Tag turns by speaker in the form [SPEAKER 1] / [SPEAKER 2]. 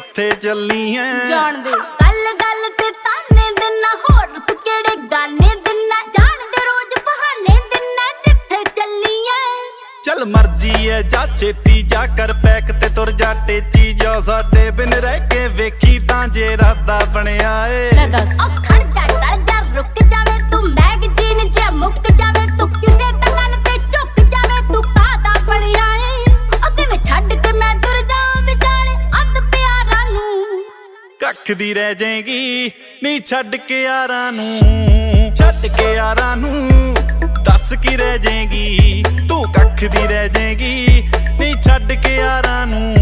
[SPEAKER 1] ਉੱਥੇ ਚੱਲੀ ਐ
[SPEAKER 2] ਜਾਣਦੇ ਗੱਲ ਗੱਲ ਤੇ ਤਾਨੇ ਦਿਨਾ ਹੋਰ ਤੂੰ ਕਿਹੜੇ ਗਾਨੇ ਦਿਨਾ ਜਾਣਦੇ ਰੋਜ਼ ਬਹਾਨੇ ਦਿਨਾ ਜਿੱਥੇ ਚੱਲੀਆਂ।
[SPEAKER 1] ਚੱਲ ਮਰਜ਼ੀ ਐ ਜਾ ਛੇਤੀ ਜਾ ਕਰ ਪੈਕ ਤੇ ਤੁਰ ਜਾ ਟੇਚੀ। ਜਾ ਸਾਡੇ ਬਿਨ ਰਹਿ ਕੇ ਵੇਖੀ ਤਾਂ ਜੇ ਰਾਦਾ ਬਣਿਆ ਏ।
[SPEAKER 2] ਲੈ ਦੱਸ।
[SPEAKER 1] ਕੱਖ ਦੀ ਰਹਿ ਜਾਏਗੀ। ਨਹੀਂ ਛੱਡ ਕੇ ਯਾਰਾਂ ਨੂੰ, ਛੱਡ ਕੇ ਯਾਰਾਂ ਨੂੰ, ਦੱਸ ਕੀ ਰਹਿ ਜਾਏਗੀ। ਤੂੰ ਕੱਖ ਦੀ ਰਹਿ ਜਾਏਗੀ। ਨਹੀਂ ਛੱਡ ਕੇ ਯਾਰਾਂ ਨੂੰ